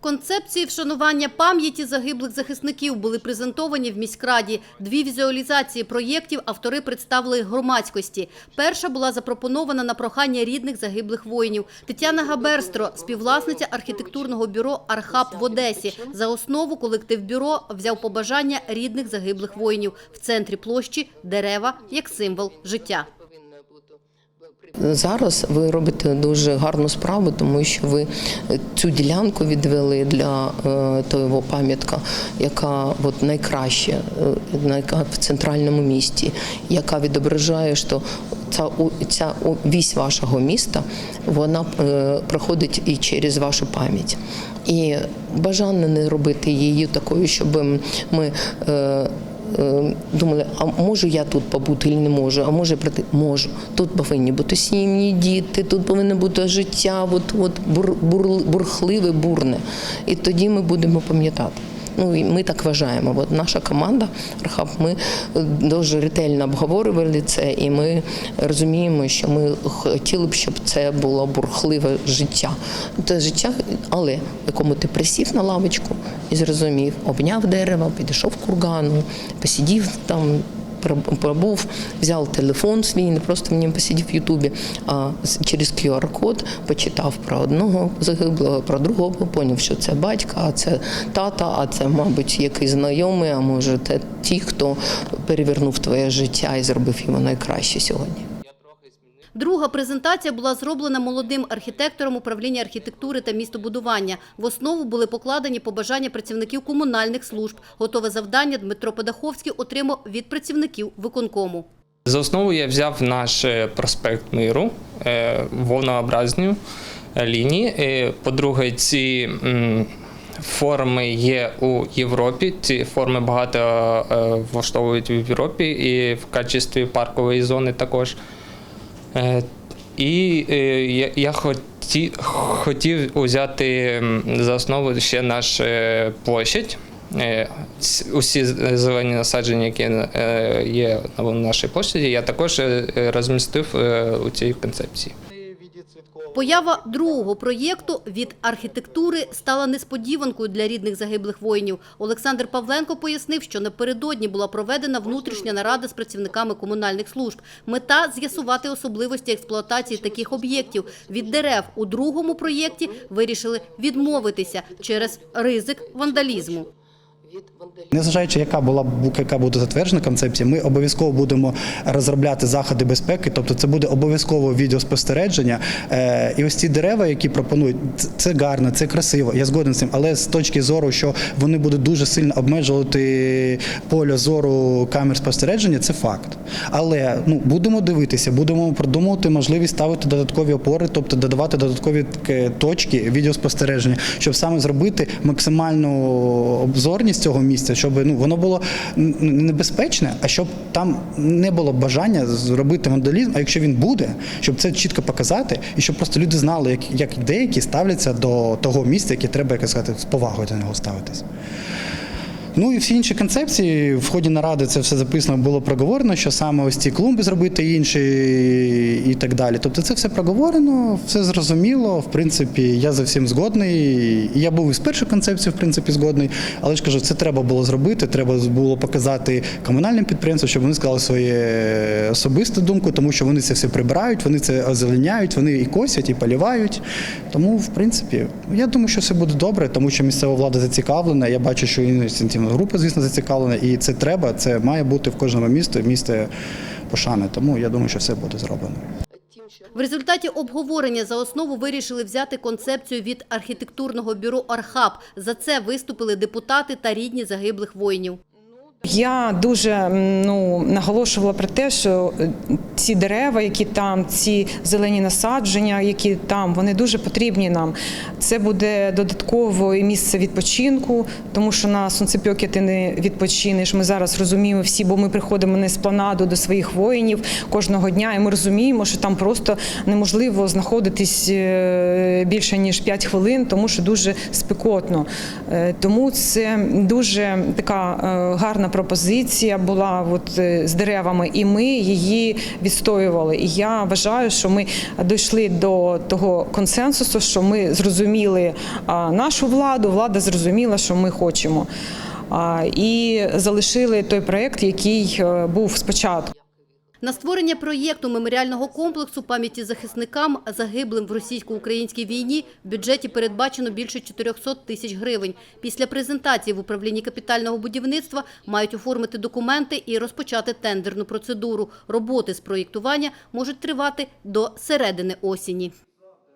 Концепції вшанування пам'яті загиблих захисників були презентовані в міськраді. Дві візуалізації проєктів автори представили громадськості. Перша була запропонована на прохання рідних загиблих воїнів. Тетяна Габерстро, співвласниця архітектурного бюро «Архап» в Одесі. За основу колектив бюро взяв побажання рідних загиблих воїнів. В центрі площі – дерева як символ життя. Зараз ви робите дуже гарну справу, тому що ви цю ділянку відвели для е, того пам'ятка, яка от найкраще, е, яка в центральному місті, яка відображає, що ця, ця вісь вашого міста вона е, проходить і через вашу пам'ять. І бажано не робити її такою, щоб ми. Е, думали, а можу я тут побути чи не можу, а може прийти можу. Тут повинні бути сім'ї, діти, тут повинно бути життя, от, от бур, бур, бурхливе, бурне. І тоді ми будемо пам'ятати. Ну і ми так вважаємо. От наша команда Рахаб, ми е, дуже ретельно обговорювали це, і ми розуміємо, що ми хотіли б, щоб це було бурхливе життя. Це життя, але в якому ти присів на лавочку і зрозумів, обняв дерево, підійшов кургану, посидів там. Пробув, взяв телефон свій, не просто ньому посидів в Ютубі, а через QR-код почитав про одного загиблого, про другого, поняв, що це батька, а це тата, а це, мабуть, якийсь знайомий, а може, це ті, хто перевернув твоє життя і зробив його найкраще сьогодні. Друга презентація була зроблена молодим архітектором управління архітектури та містобудування. В основу були покладені побажання працівників комунальних служб. Готове завдання Дмитро Подаховський отримав від працівників виконкому. За основу я взяв наш е, проспект Миру, е, волнообразні лінії. Е, По-друге, ці форми є у Європі. Ці форми багато влаштовують в Європі і в качестві паркової зони також. Е, І е, я, я хоті, хотів узяти за основу ще наш е, площадь. Усі зелені насадження, які є на нашій площаді, я також розмістив у цій концепції. Поява другого проєкту від архітектури стала несподіванкою для рідних загиблих воїнів. Олександр Павленко пояснив, що напередодні була проведена внутрішня нарада з працівниками комунальних служб. Мета – з'ясувати особливості експлуатації таких об'єктів. Від дерев у другому проєкті вирішили відмовитися через ризик вандалізму. Незважаючи, яка була яка буде затверджена концепція, ми обов'язково будемо розробляти заходи безпеки, тобто це буде обов'язково відеоспостереження. Е, і ось ці дерева, які пропонують, це- гарно, це красиво. Я згоден з цим, але з точки зору, що вони будуть дуже сильно обмежувати поле зору камер спостереження, це факт. Але ну будемо дивитися, будемо продумувати можливість ставити додаткові опори, тобто додавати додаткові таке, точки відеоспостереження, щоб саме зробити максимальну обзорність цього місця, щоб ну воно було небезпечне, а щоб там не було бажання зробити вандалізм. А якщо він буде, щоб це чітко показати, і щоб просто люди знали, як, як деякі ставляться до того місця, яке треба як сказати, з повагою до нього ставитись. Ну і всі інші концепції в ході наради це все записано було проговорено, що саме ось ці клумби зробити інші і так далі. Тобто це все проговорено, все зрозуміло. В принципі, я за всім згодний. Я був і з першої концепції, в принципі, згодний. Але ж кажу, це треба було зробити. Треба було показати комунальним підприємствам, щоб вони сказали своє особисту думку, тому що вони це все прибирають, вони це озеленяють, вони і косять, і полівають. Тому, в принципі, я думаю, що все буде добре, тому що місцева влада зацікавлена. Я бачу, що ініціативна група, звісно, зацікавлена, і це треба. Це має бути в кожному місті, місті пошани. Тому я думаю, що все буде зроблено. В результаті обговорення за основу вирішили взяти концепцію від архітектурного бюро Архаб. За це виступили депутати та рідні загиблих воїнів. Я дуже ну, наголошувала про те, що е, ці дерева, які там, ці зелені насадження, які там, вони дуже потрібні нам. Це буде додаткове місце відпочинку, тому що на сонцепьокі ти не відпочинеш. Ми зараз розуміємо всі, бо ми приходимо на еспланаду до своїх воїнів кожного дня, і ми розуміємо, що там просто неможливо знаходитись е, більше ніж 5 хвилин, тому що дуже спекотно. Е, Тому це дуже така гарна гарна пропозиція була от, е, з деревами, і ми її відстоювали. І я вважаю, що ми дійшли до того консенсусу, що ми зрозуміли нашу владу, влада зрозуміла, що ми хочемо. І залишили той проект, який е, був спочатку. На створення проєкту меморіального комплексу пам'яті захисникам, загиблим в російсько-українській війні, в бюджеті передбачено більше 400 тисяч гривень. Після презентації в управлінні капітального будівництва мають оформити документи і розпочати тендерну процедуру. Роботи з проєктування можуть тривати до середини осені.